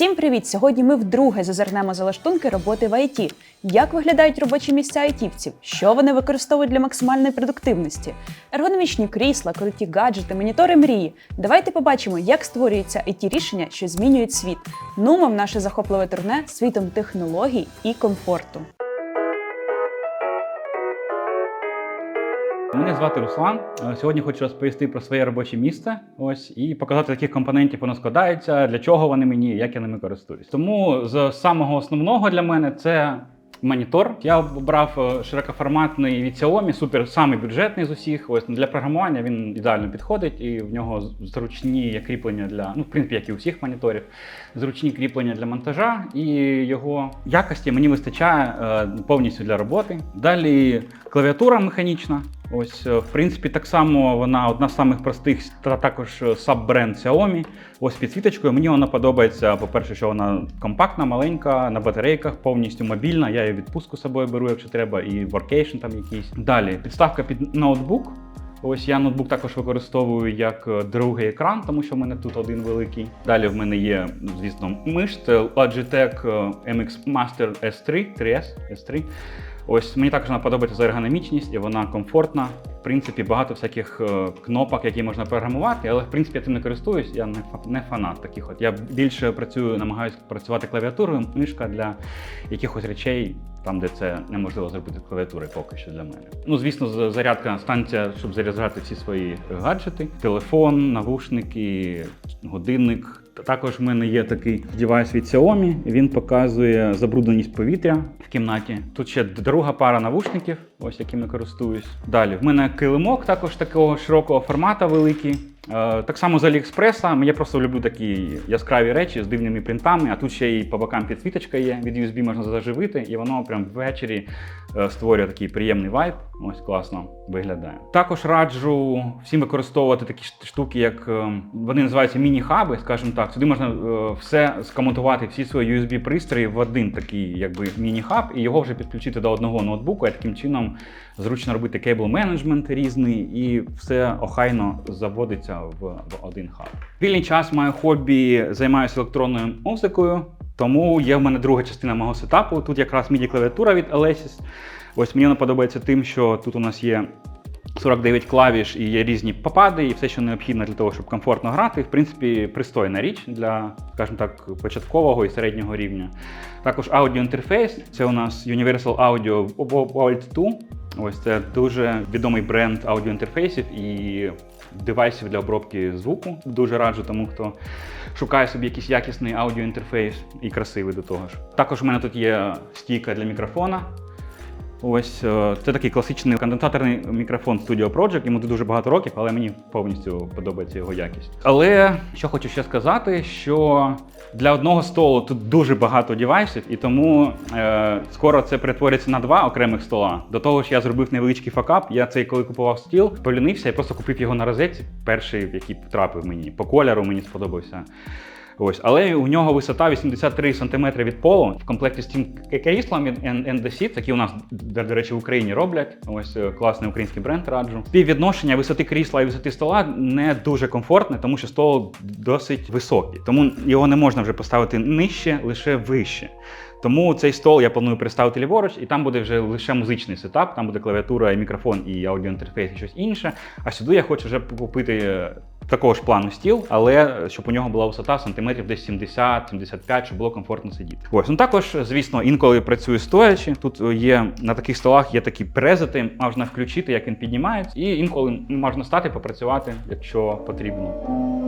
Всім привіт! Сьогодні ми вдруге зазирнемо за лаштунки роботи в ІТ. Як виглядають робочі місця айтівців? Що вони використовують для максимальної продуктивності? Ергономічні крісла, круті гаджети, монітори мрії. Давайте побачимо, як створюються it рішення, що змінюють світ. Нумом наше захопливе турне світом технологій і комфорту. Мене звати Руслан. Е, Сьогодні хочу розповісти про своє робоче місце. Ось і показати, яких компонентів воно складається, для чого вони мені, як я ними користуюсь. Тому з самого основного для мене це. Монітор. Я обрав е, широкоформатний від Xiaomi, супер самий бюджетний з усіх. Ось для програмування він ідеально підходить, і в нього зручні кріплення для, ну, в принципі, як і у всіх моніторів, зручні кріплення для монтажа, і його якості мені вистачає е, повністю для роботи. Далі клавіатура механічна. Ось, е, в принципі, так само вона одна з самих простих, та також саб-бренд Xiaomi. Ось підсвіточкою. Мені вона подобається. По-перше, що вона компактна, маленька, на батарейках, повністю мобільна. Я її відпустку з собою беру, якщо треба, і воркейшн там якийсь. Далі підставка під ноутбук. Ось я ноутбук також використовую як е, другий екран, тому що в мене тут один великий. Далі в мене є, звісно, миш. Це Logitech е, MX Master S3, 3S, S3. Ось мені також вона подобається за ергономічність і вона комфортна. В принципі, багато всяких е, кнопок, які можна програмувати, але в принципі я тим не користуюсь. Я не фа- не фанат таких. От я більше працюю, намагаюся працювати клавіатурою, мишка для якихось речей, там де це неможливо зробити клавіатурою поки що для мене. Ну звісно, зарядка станція, щоб заряджати всі свої гаджети, телефон, навушники, годинник. Також в мене є такий девайс від Xiaomi. Він показує забрудненість повітря в кімнаті. Тут ще друга пара навушників, ось якими користуюсь. Далі в мене килимок, також такого широкого формату великий. Е, Так само з Аліекспреса. Я просто люблю такі яскраві речі з дивними принтами, а тут ще і по бокам підсвіточка є. Від USB можна заживити, і воно прям ввечері е, створює такий приємний вайб. Ось класно виглядає. Також раджу всім використовувати такі штуки, як е, вони називаються міні-хаби, скажімо так. Сюди можна все скомутувати, всі свої USB-пристрої в один такий якби міні-хаб, і його вже підключити до одного ноутбуку. І таким чином зручно робити кейбл менеджмент різний, і все охайно заводиться в, в один хаб. Вільний час маю хобі, займаюся електронною музикою. Тому є в мене друга частина мого сетапу. Тут якраз міді клавіатура від Alesis. Ось мені вона подобається тим, що тут у нас є 49 клавіш і є різні попади, і все, що необхідно для того, щоб комфортно грати. В принципі, пристойна річ для, скажімо так, початкового і середнього рівня. Також аудіоінтерфейс. Це у нас Universal Audio Vault 2. Ось це дуже відомий бренд аудіоінтерфейсів і девайсів для обробки звуку. Дуже раджу тому, хто шукає собі якийсь якісний аудіоінтерфейс і красивий до того ж. Також у мене тут є стійка для мікрофона. Ось е, це такий класичний конденсаторний мікрофон Studio Project. Йому дуже багато років, але мені повністю подобається його якість. Але що хочу ще сказати, що для одного столу тут дуже багато девайсів, і тому е, скоро це перетвориться на два окремих стола. До того ж, я зробив невеличкий факап. Я цей, коли купував стіл, полюнився і просто купив його на розетці. Перший, який потрапив мені. По кольору мені сподобався. Ось, але у нього висота 83 см від полу в комплекті з тим кріслом NDC, такі у нас, до до речі, в Україні роблять. Ось е, класний український бренд раджу. Співвідношення висоти крісла і висоти стола не дуже комфортне, тому що стол досить високий. Тому його не можна вже поставити нижче, лише вище. Тому цей стол я планую переставити ліворуч, і там буде вже лише музичний сетап, там буде клавіатура, і мікрофон, і аудіоінтерфейс, і щось інше. А сюди я хочу вже купити е, такого ж плану стіл, але щоб у нього була висота сантиметрів десь 70-75, щоб було комфортно сидіти. Ось ну також, звісно, інколи працюю стоячи. Тут є на таких столах є такі презити, можна включити, як він піднімається, і інколи можна стати попрацювати, якщо потрібно.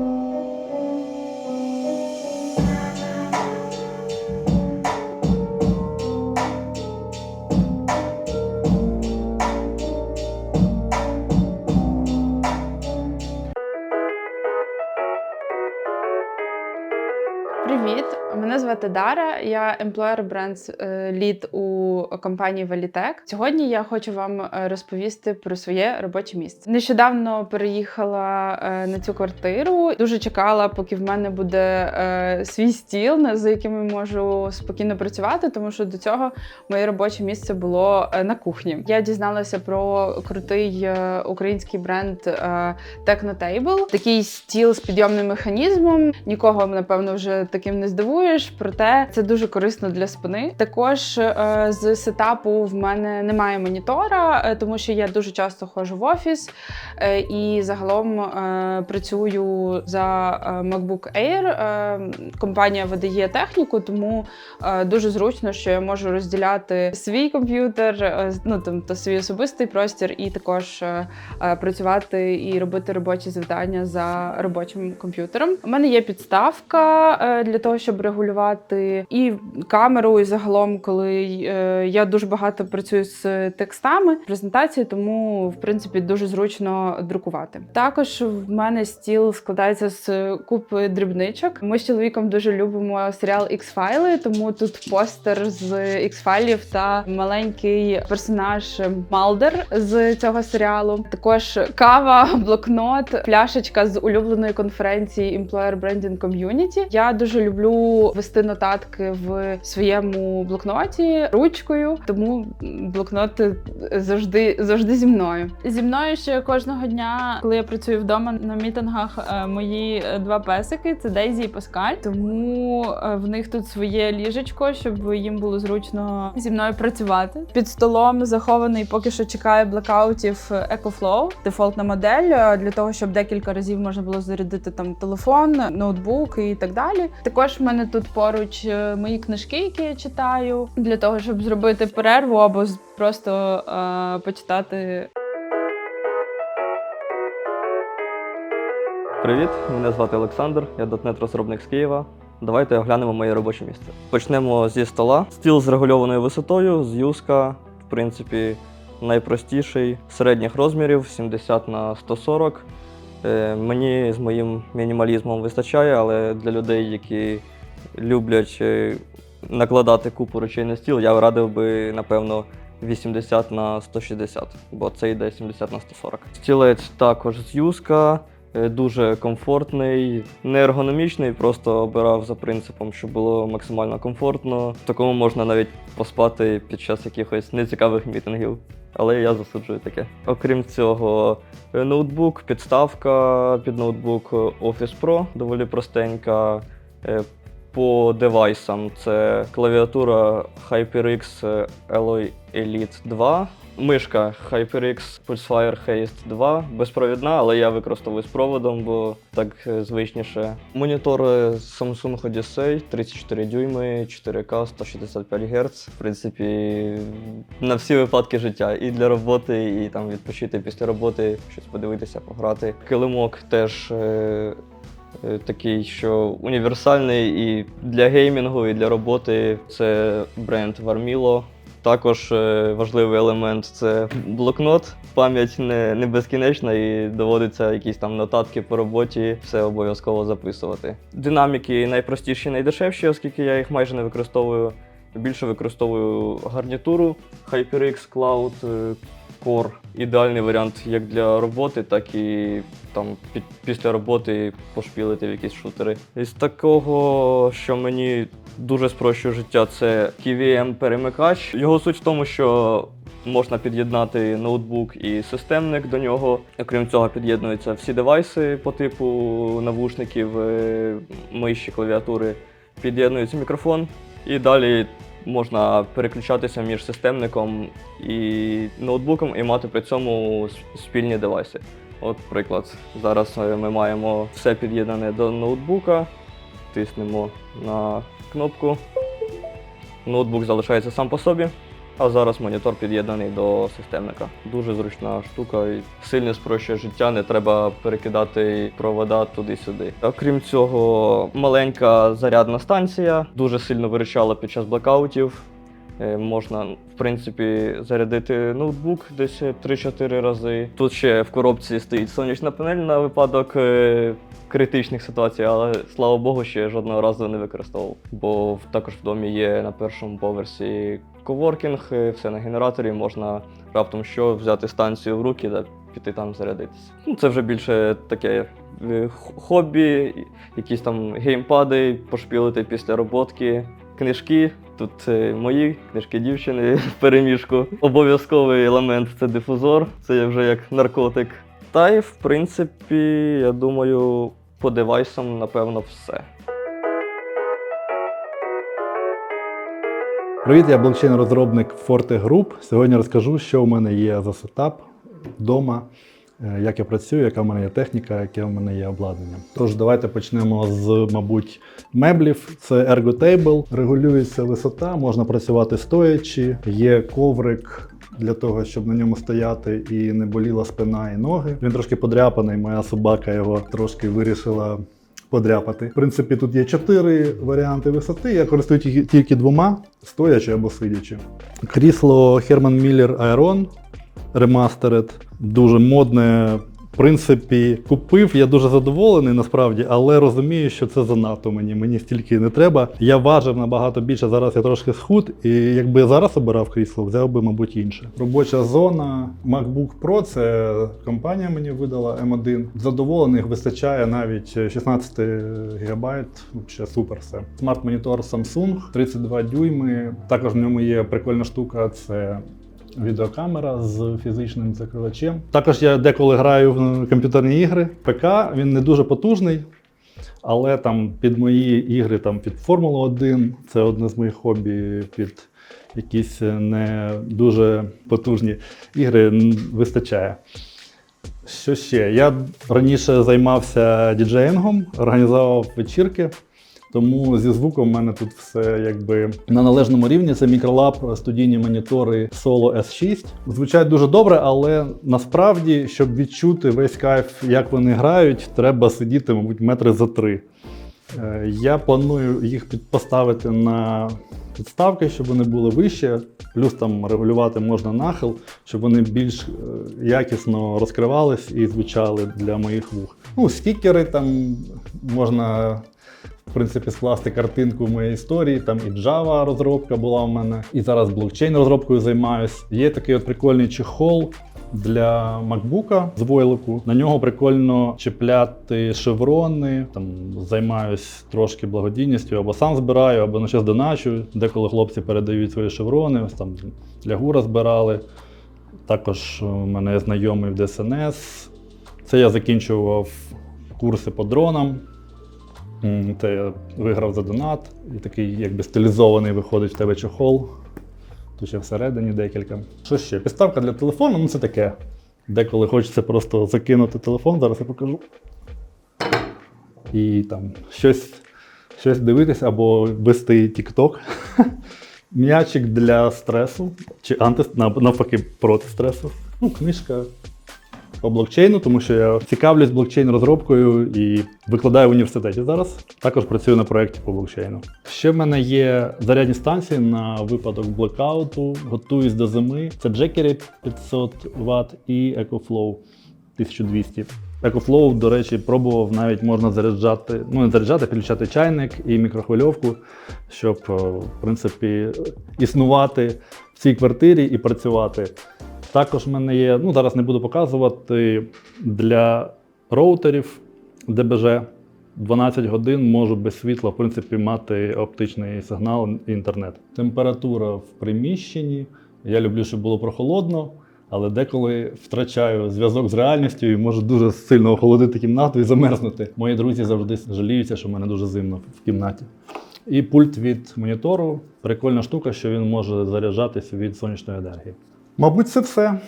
Привіт, мене звати Дара. Я Employer Brands е, Lead у компанії Valitec. Сьогодні я хочу вам е, розповісти про своє робоче місце. Нещодавно переїхала е, на цю квартиру. Дуже чекала, поки в мене буде е, свій стіл, за яким я можу спокійно працювати, тому що до цього моє робоче місце було е, на кухні. Я дізналася про крутий е, український бренд е, Technotable. Такий стіл з підйомним механізмом. Нікого, напевно, вже таким не здивуєш, проте це дуже корисно для спини. Також е, з сетапу в мене немає монітора, е, тому що я дуже часто ходжу в офіс е, і загалом працюю за MacBook Air. Компанія видає техніку, тому дуже зручно, що я можу розділяти свій комп'ютер, ну там то свій особистий простір, і також працювати і робити робочі завдання за робочим комп'ютером. У мене є підставка для того, щоб регулювати і камеру, і загалом, коли е, я дуже багато працюю з текстами презентації, тому в принципі дуже зручно друкувати. Також в мене стіл складається з купи дрібничок. Ми з чоловіком дуже любимо серіал X-файли, тому тут постер з X-файлів та маленький персонаж Малдер з цього серіалу. Також кава, блокнот, пляшечка з улюбленої конференції Employer Branding Community. Я дуже люблю вести нотатки в своєму блокноті ручкою, тому блокнот завжди завжди зі мною. Зі мною ще кожного дня, коли я працюю вдома на мітингах, е, мої е, два песики це Дейзі і Паскаль. Тому е, в них тут своє ліжечко, щоб їм було зручно зі мною працювати. Під столом захований поки що чекає блекаутів EcoFlow, дефолтна модель для того, щоб декілька разів можна було зарядити там телефон, ноутбук і так далі. Також в мене тут поруч е, мої книжки, які я читаю, для того, щоб зробити перерву або просто е, почитати Привіт, мене звати Олександр, я дотнет розробник з Києва. Давайте оглянемо моє робоче місце. Почнемо зі стола. Стіл з регульованою висотою, з юзка, в принципі, найпростіший, середніх розмірів 70 на 140. Е, мені з моїм мінімалізмом вистачає, але для людей, які люблять е, накладати купу речей на стіл, я радив би, напевно, 80 на 160, бо це йде 70 на 140. Стілець також з юзка. Е, Дуже комфортний, не ергономічний, просто обирав за принципом, щоб було максимально комфортно. В такому можна навіть поспати під час якихось нецікавих мітингів. Але я засуджую таке. Окрім цього, е, ноутбук, підставка під ноутбук е, Office Pro, доволі простенька. Е, По девайсам це клавіатура HyperX е, Alloy Elite 2, Мишка HyperX Pulsefire Haste 2, безпровідна, але я використовую з проводом, бо так е, звичніше. Монітор е, Samsung Odyssey 34 дюйми, 4К, 165 Гц. В принципі, на всі випадки життя. І для роботи, і там відпочити після роботи, щось подивитися, пограти. Килимок теж. Е, Такий, що універсальний і для геймінгу, і для роботи це бренд Varmilo. Також е, важливий елемент це блокнот. Пам'ять не, не безкінечна і доводиться якісь там нотатки по роботі, все обов'язково записувати. Динаміки найпростіші, найдешевші, оскільки я їх майже не використовую. Більше використовую гарнітуру HyperX Cloud е, Core. Ідеальний варіант як для роботи, так і там під, після роботи пошпілити в якісь шутери. Із такого, що мені дуже спрощує життя, це KVM перемикач. Його суть в тому, що можна під'єднати ноутбук і системник до нього. Окрім цього, під'єднуються всі девайси по типу навушників, е, миші, клавіатури. Під'єднується мікрофон, і далі можна переключатися між системником і ноутбуком і мати при цьому спільні девайси. От приклад. Зараз е, ми маємо все під'єднане до ноутбука, тиснемо на кнопку. Ноутбук залишається сам по собі, а зараз монітор під'єднаний до системника. Дуже зручна штука і сильно спрощує життя, не треба перекидати провода туди-сюди. Окрім цього, маленька зарядна станція дуже сильно виручала під час блекаутів. Е, Можна, в принципі, зарядити ноутбук десь 3-4 рази. Тут ще в коробці стоїть сонячна панель на випадок е, критичних ситуацій, але слава Богу, ще жодного разу не використовував. Бо також в домі є на першому поверсі коворкінг, все на генераторі, можна раптом що взяти станцію в руки та піти там зарядитися. Ну, це вже більше таке е, хобі, якісь там геймпади, пошпілити після роботки, книжки. Тут е, мої книжки дівчини в переміжку. Обов'язковий елемент це дифузор, це є вже як наркотик. Та й в принципі, я думаю, по девайсам, напевно, все. Привіт, я блокчейн-розробник Forte Group. Сьогодні розкажу, що у мене є за сетап вдома, е, як я працюю, яка в мене є техніка, яке в мене є обладнання. Тож давайте почнемо з, мабуть, меблів. Це Ergo Table, регулюється висота, можна працювати стоячи, є коврик. Для того, щоб на ньому стояти і не боліла спина і ноги. Він трошки подряпаний, моя собака його трошки вирішила подряпати. В принципі, тут є чотири варіанти висоти. Я користуюсь тільки- двома, стоячи або сидячи. Крісло Herman Miller Aeron Remastered. Дуже модне. Принципі, купив, я дуже задоволений насправді, але розумію, що це занадто мені. Мені стільки не треба. Я важив набагато більше. Зараз я трошки схуд, і якби я зараз обирав крісло, взяв би, мабуть, інше. Робоча зона MacBook Pro це компанія мені видала M1. Задоволених вистачає навіть 16 ГБ. Ще супер все. Смарт-монітор Samsung 32 дюйми. Також в ньому є прикольна штука. Це відеокамера з фізичним закривачем. Також я деколи граю в комп'ютерні ігри. ПК він не дуже потужний, але там під мої ігри, там під Формулу 1, це одне з моїх хобі, під якісь не дуже потужні ігри вистачає. Що ще? Я раніше займався діджеїнгом, організовував вечірки. Тому зі звуком в мене тут все якби на належному рівні. Це мікролаб, студійні монітори Solo S6. Звучать дуже добре, але насправді, щоб відчути весь кайф, як вони грають, треба сидіти, мабуть, метри за три. Е, Я планую їх під- поставити на підставки, щоб вони були вище. Плюс там регулювати можна нахил, щоб вони більш е, якісно розкривались і звучали для моїх вух. Ну, стікери там можна в принципі, скласти картинку моєї історії. Там і Java розробка була в мене, і зараз блокчейн розробкою займаюсь. Є такий от прикольний чехол. Для MacBook з войлику на нього прикольно чіпляти шеврони. Там займаюсь трошки благодійністю, або сам збираю, або на щось доначу. Деколи хлопці передають свої шеврони. Ось там для гура збирали. Також у мене знайомий в ДСНС. Це я закінчував курси по дронам. Це я виграв за донат, і такий якби стилізований виходить в тебе чохол. Тут ще всередині декілька. Що ще? Підставка для телефону, ну це таке. Деколи хочеться просто закинути телефон, зараз я покажу. І там щось, щось дивитися або вести TikTok. М'ячик для стресу, чи анти, навпаки проти стресу. Ну, книжка по блокчейну, тому що я цікавлюсь блокчейн розробкою і викладаю в університеті зараз. Також працюю на проєкті по блокчейну. Ще в мене є зарядні станції на випадок блекауту. Готуюсь до зими. Це Jackery 500 Вт і EcoFlow 1200. EcoFlow, до речі, пробував навіть можна заряджати, ну не заряджати, підключати чайник і мікрохвильовку, щоб е, в принципі існувати в цій квартирі і працювати. Також в мене є, ну зараз не буду показувати, для роутерів ДБЖ 12 годин можу без світла, в принципі, мати оптичний сигнал і інтернет. Температура в приміщенні. Я люблю, щоб було прохолодно, але деколи втрачаю зв'язок з реальністю і можу дуже сильно охолодити кімнату і замерзнути. Мої друзі завжди жаліються, що в мене дуже зимно в кімнаті. І пульт від монітору прикольна штука, що він може заряджатися від сонячної енергії. Мабуть, це все.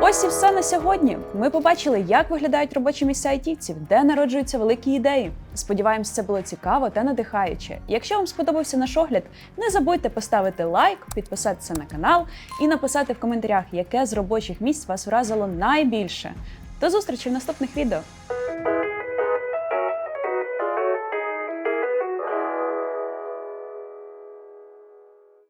Ось і все на сьогодні. Ми побачили, як виглядають робочі місця айтівців, де народжуються великі ідеї. Сподіваємось, це було цікаво та надихаюче. Якщо вам сподобався наш огляд, не забудьте поставити лайк, підписатися на канал і написати в коментарях, яке з робочих місць вас вразило найбільше. До зустрічі в наступних відео!